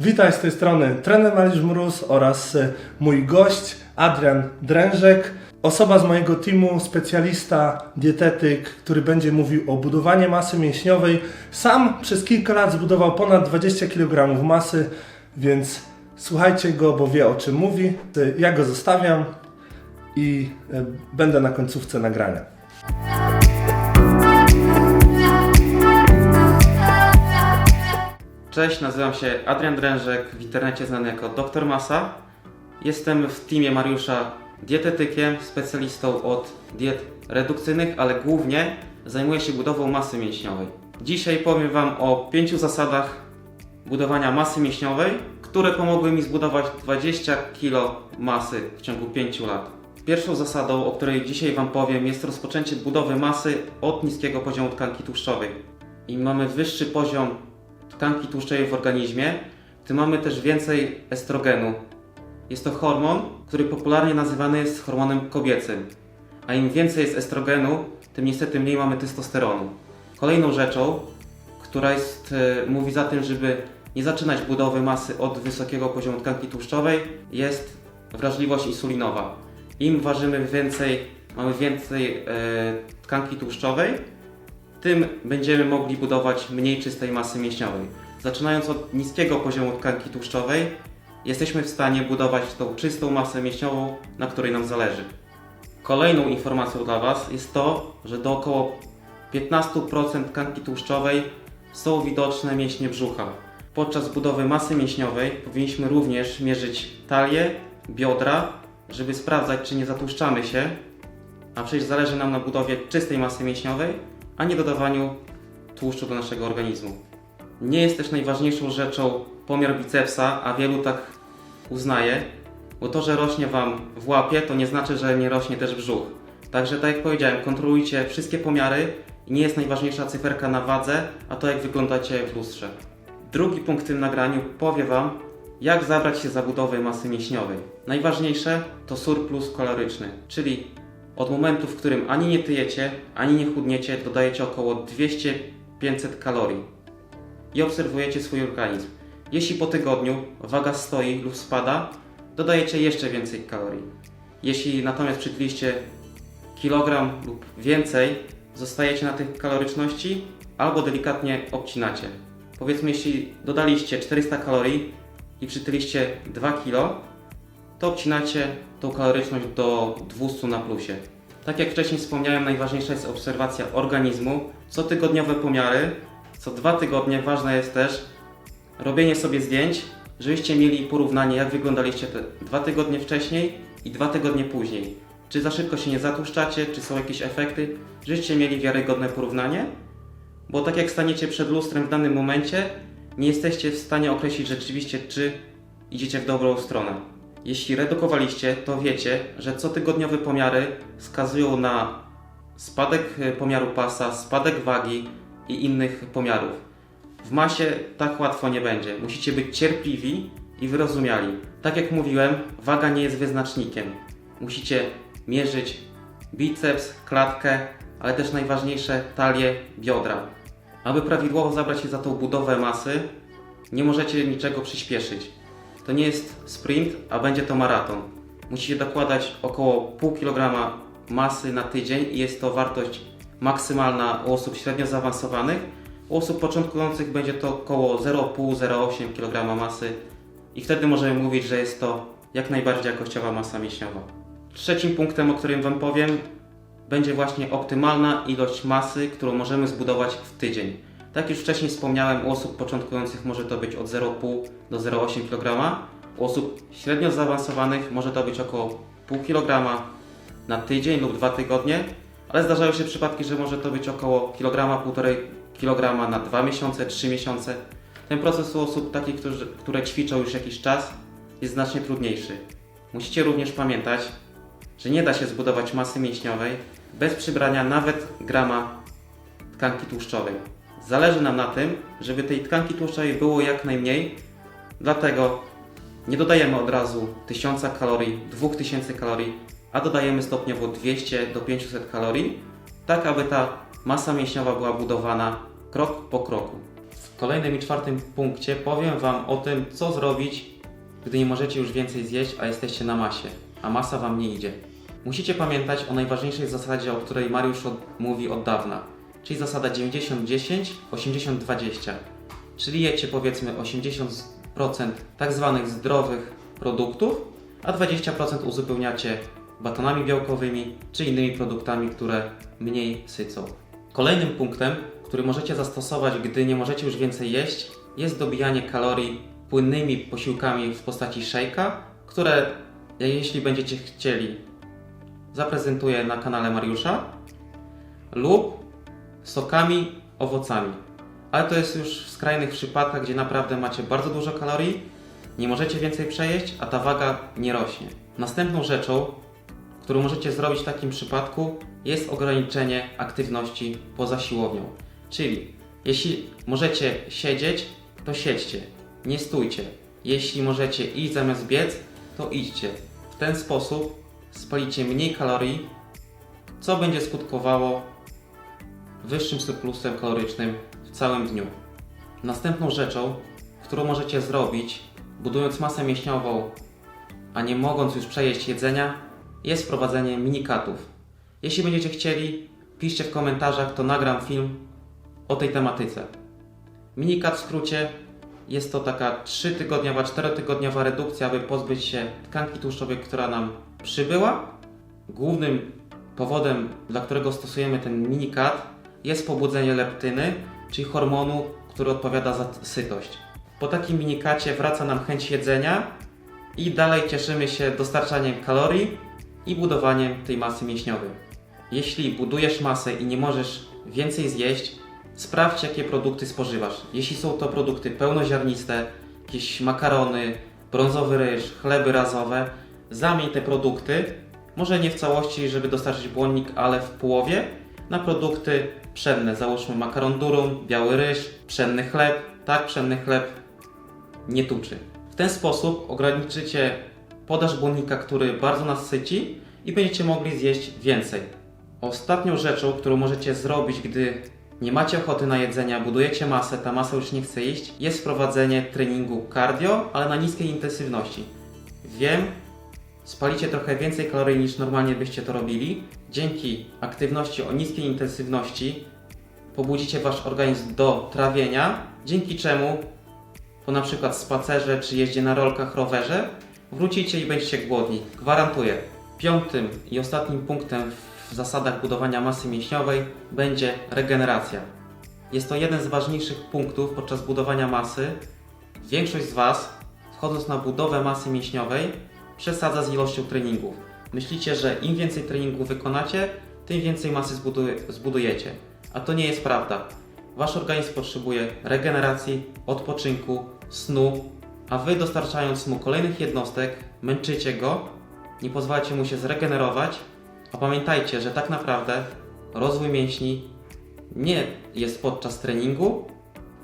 Witaj z tej strony trener Mariusz Mróz oraz e, mój gość Adrian Drężek, osoba z mojego teamu, specjalista, dietetyk, który będzie mówił o budowaniu masy mięśniowej. Sam przez kilka lat zbudował ponad 20 kg masy, więc słuchajcie go, bo wie o czym mówi. E, Ja go zostawiam i e, będę na końcówce nagrania. Cześć, nazywam się Adrian Drężek, w internecie znany jako Dr Masa. Jestem w teamie Mariusza dietetykiem, specjalistą od diet redukcyjnych, ale głównie zajmuję się budową masy mięśniowej. Dzisiaj powiem Wam o pięciu zasadach budowania masy mięśniowej, które pomogły mi zbudować 20 kg masy w ciągu 5 lat. Pierwszą zasadą, o której dzisiaj Wam powiem, jest rozpoczęcie budowy masy od niskiego poziomu tkanki tłuszczowej. Im mamy wyższy poziom tkanki tłuszczowej w organizmie, tym mamy też więcej estrogenu. Jest to hormon, który popularnie nazywany jest hormonem kobiecym. A im więcej jest estrogenu, tym niestety mniej mamy testosteronu. Kolejną rzeczą, która jest, e, mówi za tym, żeby nie zaczynać budowy masy od wysokiego poziomu tkanki tłuszczowej, jest wrażliwość insulinowa. Im ważymy więcej, mamy więcej e, tkanki tłuszczowej, tym będziemy mogli budować mniej czystej masy mięśniowej. Zaczynając od niskiego poziomu tkanki tłuszczowej, jesteśmy w stanie budować tą czystą masę mięśniową, na której nam zależy. Kolejną informacją dla Was jest to, że do około 15% tkanki tłuszczowej są widoczne mięśnie brzucha. Podczas budowy masy mięśniowej powinniśmy również mierzyć talię, biodra, żeby sprawdzać, czy nie zatłuszczamy się, a przecież zależy nam na budowie czystej masy mięśniowej, a nie dodawaniu tłuszczu do naszego organizmu. Nie jest też najważniejszą rzeczą pomiar bicepsa, a wielu tak uznaje, bo to, że rośnie Wam w łapie, to nie znaczy, że nie rośnie też brzuch. Także tak jak powiedziałem, kontrolujcie wszystkie pomiary i nie jest najważniejsza cyferka na wadze, a to jak wyglądacie w lustrze. Drugi punkt w tym nagraniu powie Wam, jak zabrać się za budowę masy mięśniowej. Najważniejsze to surplus kaloryczny, czyli od momentu, w którym ani nie tyjecie, ani nie chudniecie, dodajecie około 200-500 kalorii i obserwujecie swój organizm. Jeśli po tygodniu waga stoi lub spada, dodajecie jeszcze więcej kalorii. Jeśli natomiast przytyliście kilogram lub więcej, zostajecie na tych kaloryczności albo delikatnie obcinacie. Powiedzmy, jeśli dodaliście 400 kalorii i przytyliście 2 kg, to obcinacie tą kaloryczność do 200 na plusie. Tak jak wcześniej wspomniałem, najważniejsza jest obserwacja organizmu, cotygodniowe pomiary, co dwa tygodnie ważne jest też robienie sobie zdjęć, żebyście mieli porównanie, jak wyglądaliście te dwa tygodnie wcześniej i dwa tygodnie później. Czy za szybko się nie zatłuszczacie, czy są jakieś efekty, żebyście mieli wiarygodne porównanie, bo tak jak staniecie przed lustrem w danym momencie, nie jesteście w stanie określić rzeczywiście, czy idziecie w dobrą stronę. Jeśli redukowaliście, to wiecie, że cotygodniowe pomiary wskazują na spadek e, pomiaru pasa, spadek wagi i innych pomiarów. W masie tak łatwo nie będzie. Musicie być cierpliwi i wyrozumiali. Tak jak mówiłem, waga nie jest wyznacznikiem. Musicie mierzyć biceps, klatkę, ale też najważniejsze talię, biodra. Aby prawidłowo zabrać się za tą budowę masy, nie możecie niczego przyspieszyć. To nie jest sprint, a będzie to maraton. Musicie dokładać około pół kilograma masy na tydzień i jest to wartość maksymalna u osób średnio zaawansowanych. U osób początkujących będzie to około 0,5-0,8 kg masy i wtedy możemy mówić, że jest to jak najbardziej jakościowa masa mięśniowa. Trzecim punktem, o którym Wam powiem, będzie właśnie optymalna ilość masy, którą możemy zbudować w tydzień. Tak już wcześniej wspomniałem, u osób początkujących może to być od 0,5 do 0,8 kg. U osób średnio zaawansowanych może to być około 0,5 kg na tydzień lub dwa tygodnie, ale zdarzają się przypadki, że może to być około kilograma, 1,5 kg na 2 miesiące, 3 miesiące. Ten proces u osób takich, którzy, które ćwiczą już jakiś czas, jest znacznie trudniejszy. Musicie również pamiętać, że nie da się zbudować masy mięśniowej bez przybrania nawet grama tkanki tłuszczowej. Zależy nam na tym, żeby tej tkanki tłuszczowej było jak najmniej, dlatego nie dodajemy od razu 1000 kalorii, 2000 kalorii, a dodajemy stopniowo 200 do 500 kalorii, tak aby ta masa mięśniowa była budowana krok po kroku. W kolejnym i czwartym punkcie powiem Wam o tym, co zrobić, gdy nie możecie już więcej zjeść, a jesteście na masie, a masa Wam nie idzie. Musicie pamiętać o najważniejszej zasadzie, o której Mariusz od, mówi od dawna, czyli zasada 90-10, 80-20. Czyli jecie powiedzmy 80% tak zwanych zdrowych produktów, a 20% uzupełniacie batonami białkowymi czy innymi produktami, które mniej sycą. Kolejnym punktem, który możecie zastosować, gdy nie możecie już więcej jeść, jest dobijanie kalorii płynnymi posiłkami w postaci szejka, które jeśli będziecie chcieli zaprezentuję na kanale Mariusza lub sokami, owocami. Ale to jest już w skrajnych przypadkach, gdzie naprawdę macie bardzo dużo kalorii, nie możecie więcej przejeść, a ta waga nie rośnie. Następną rzeczą, którą możecie zrobić w takim przypadku, jest ograniczenie aktywności poza siłownią. Czyli jeśli możecie siedzieć, to siedźcie, nie stójcie. Jeśli możecie iść zamiast biec, to idźcie. W ten sposób spalicie mniej kalorii, co będzie skutkowało wyższym surplusem kalorycznym w całym dniu. Następną rzeczą, którą możecie zrobić, budując masę mięśniową, a nie mogąc już przejeść jedzenia, jest wprowadzenie minikatów. Jeśli będziecie chcieli, piszcie w komentarzach, to nagram film o tej tematyce. Minikat w skrócie jest to taka 3-tygodniowa, 4-tygodniowa redukcja, aby pozbyć się tkanki tłuszczowej, która nam przybyła. Głównym powodem, dla którego stosujemy ten minikat, jest pobudzenie leptyny, czyli hormonu, który odpowiada za sytość. Po takim minikacie wraca nam chęć jedzenia i dalej cieszymy się dostarczaniem kalorii i budowaniem tej masy mięśniowej. Jeśli budujesz masę i nie możesz więcej zjeść, sprawdź jakie produkty spożywasz. Jeśli są to produkty pełnoziarniste, jakieś makarony, brązowy ryż, chleby razowe, zamień te produkty, może nie w całości, żeby dostarczyć błonnik, ale w połowie, na produkty pszenne. Załóżmy makaron durum, biały ryż, pszenny chleb. Tak, pszenny chleb nie tuczy. W ten sposób ograniczycie podaż błonnika, który bardzo nas syci i będziecie mogli zjeść więcej. Ostatnią rzeczą, którą możecie zrobić, gdy nie macie ochoty na jedzenie, budujecie masę, ta masa już nie chce iść, jest wprowadzenie treningu cardio, ale na niskiej intensywności. Wiem, spalicie trochę więcej kalorii niż normalnie byście to robili. Dzięki aktywności o niskiej intensywności pobudzicie wasz organizm do trawienia, dzięki czemu po na przykład spacerze czy jeździe na rolkach, rowerze wrócicie i będziecie głodni. Gwarantuję. Piątym i ostatnim punktem w zasadach budowania masy mięśniowej będzie regeneracja. Jest to jeden z ważniejszych punktów podczas budowania masy. Większość z Was, wchodząc na budowę masy mięśniowej, przesadza z ilością treningów. Myślicie, że im więcej treningów wykonacie, tym więcej masy zbudu- zbudujecie. A to nie jest prawda. Wasz organizm potrzebuje regeneracji, odpoczynku, snu, a Wy dostarczając mu kolejnych jednostek, męczycie go, nie pozwalacie mu się zregenerować, a pamiętajcie, że tak naprawdę rozwój mięśni nie jest podczas treningu,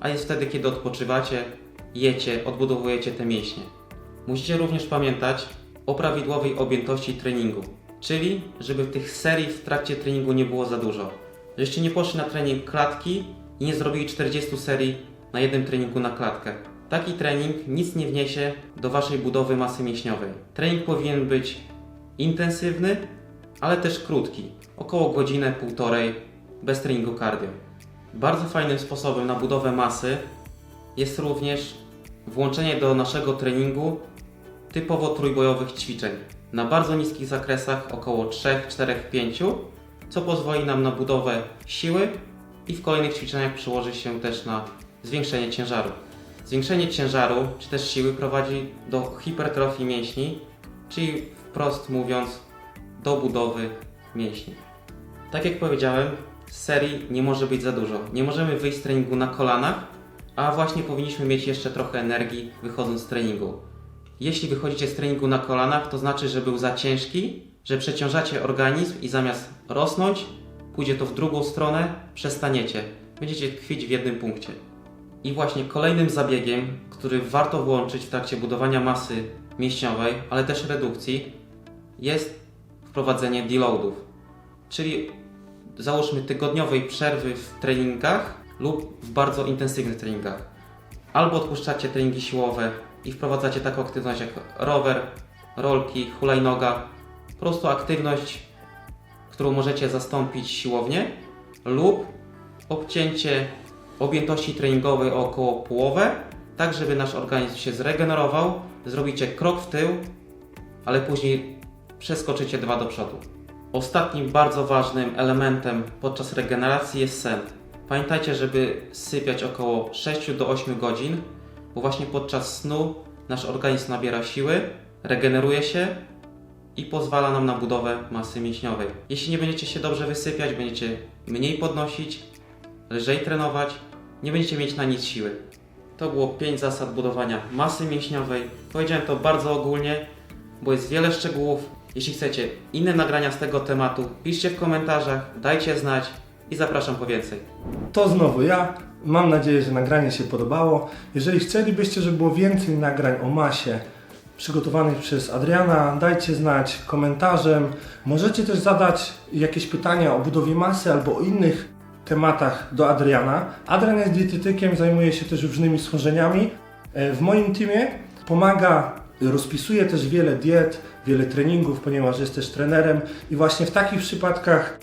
a jest wtedy, kiedy odpoczywacie, jecie, odbudowujecie te mięśnie. Musicie również pamiętać o prawidłowej objętości treningu, czyli żeby tych serii w trakcie treningu nie było za dużo. Żeście nie poszli na trening klatki i nie zrobili 40 serii na jednym treningu na klatkę. Taki trening nic nie wniesie do Waszej budowy masy mięśniowej. Trening powinien być intensywny, ale też krótki, około godzinę, półtorej, bez treningu cardio. Bardzo fajnym sposobem na budowę masy jest również włączenie do naszego treningu typowo trójbojowych ćwiczeń na bardzo niskich zakresach, około 3, 4, 5, co pozwoli nam na budowę siły i w kolejnych ćwiczeniach przełoży się też na zwiększenie ciężaru. Zwiększenie ciężaru czy też siły prowadzi do hipertrofii mięśni, czyli wprost mówiąc do budowy mięśni. Tak jak powiedziałem, serii nie może być za dużo. Nie możemy wyjść z treningu na kolanach, a właśnie powinniśmy mieć jeszcze trochę energii wychodząc z treningu. Jeśli wychodzicie z treningu na kolanach, to znaczy, że był za ciężki, że przeciążacie organizm i zamiast rosnąć, pójdzie to w drugą stronę, przestaniecie. Będziecie tkwić w jednym punkcie. I właśnie kolejnym zabiegiem, który warto włączyć w trakcie budowania masy mięśniowej, ale też redukcji, jest wprowadzenie deloadów. Czyli załóżmy tygodniowej przerwy w treningach, lub w bardzo intensywnych treningach. Albo odpuszczacie treningi siłowe i wprowadzacie taką aktywność jak rower, rolki, hulajnoga, po prostu aktywność, którą możecie zastąpić siłownię, lub obcięcie objętości treningowej o około połowę, tak żeby nasz organizm się zregenerował, zrobicie krok w tył, ale później przeskoczycie dwa do przodu. Ostatnim bardzo ważnym elementem podczas regeneracji jest sen. Pamiętajcie, żeby sypiać około 6 do 8 godzin, bo właśnie podczas snu nasz organizm nabiera siły, regeneruje się i pozwala nam na budowę masy mięśniowej. Jeśli nie będziecie się dobrze wysypiać, będziecie mniej podnosić, lżej trenować, nie będziecie mieć na nic siły. To było 5 zasad budowania masy mięśniowej. Powiedziałem to bardzo ogólnie, bo jest wiele szczegółów. Jeśli chcecie inne nagrania z tego tematu, piszcie w komentarzach, dajcie znać i zapraszam po więcej. To znowu ja. Mam nadzieję, że nagranie się podobało. Jeżeli chcielibyście, żeby było więcej nagrań o masie przygotowanych przez Adriana, dajcie znać komentarzem. Możecie też zadać jakieś pytania o budowie masy albo o innych tematach do Adriana. Adrian jest dietetykiem, zajmuje się też różnymi schorzeniami. E, W moim teamie pomaga, rozpisuje też wiele diet, wiele treningów, ponieważ jest też trenerem i właśnie w takich przypadkach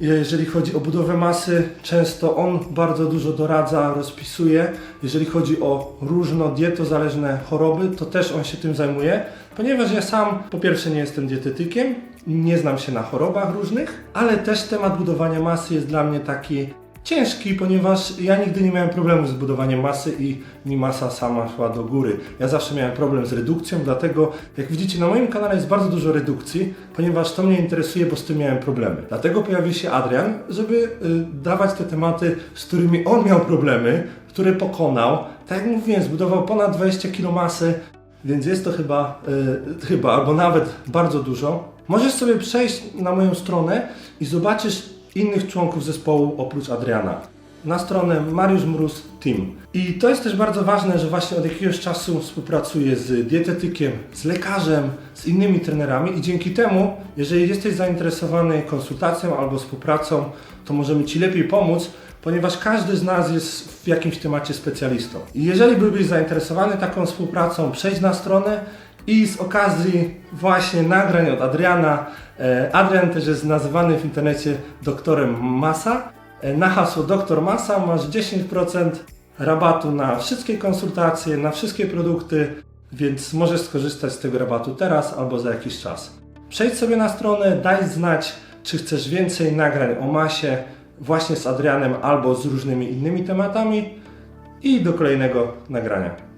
jeżeli chodzi o budowę masy, często on bardzo dużo doradza, rozpisuje. Jeżeli chodzi o różno-dietozależne choroby, to też on się tym zajmuje, ponieważ ja sam po pierwsze nie jestem dietetykiem, nie znam się na chorobach różnych, ale też temat budowania masy jest dla mnie taki ciężki, ponieważ ja nigdy nie miałem problemu z budowaniem masy i mi masa sama szła do góry. Ja zawsze miałem problem z redukcją, dlatego jak widzicie na moim kanale jest bardzo dużo redukcji, ponieważ to mnie interesuje, bo z tym miałem problemy. Dlatego pojawił się Adrian, żeby y, dawać te tematy, z którymi on miał problemy, które pokonał. Tak jak mówiłem, zbudował ponad 20 kg masy, więc jest to chyba, y, chyba albo nawet bardzo dużo. Możesz sobie przejść na moją stronę i zobaczysz innych członków zespołu oprócz Adriana. Na stronę Mariusz Mróz Team. I to jest też bardzo ważne, że właśnie od jakiegoś czasu współpracuję z dietetykiem, z lekarzem, z innymi trenerami i dzięki temu, jeżeli jesteś zainteresowany konsultacją albo współpracą, to możemy Ci lepiej pomóc, ponieważ każdy z nas jest w jakimś temacie specjalistą. I jeżeli byłbyś zainteresowany taką współpracą, przejdź na stronę i z okazji właśnie nagrań od Adriana, e, Adrian też jest nazywany w internecie doktorem Masa. E, Na hasło doktor Masa masz 10% rabatu na wszystkie konsultacje, na wszystkie produkty, więc możesz skorzystać z tego rabatu teraz albo za jakiś czas. Przejdź sobie na stronę, daj znać, czy chcesz więcej nagrań o masie właśnie z Adrianem albo z różnymi innymi tematami i do kolejnego nagrania.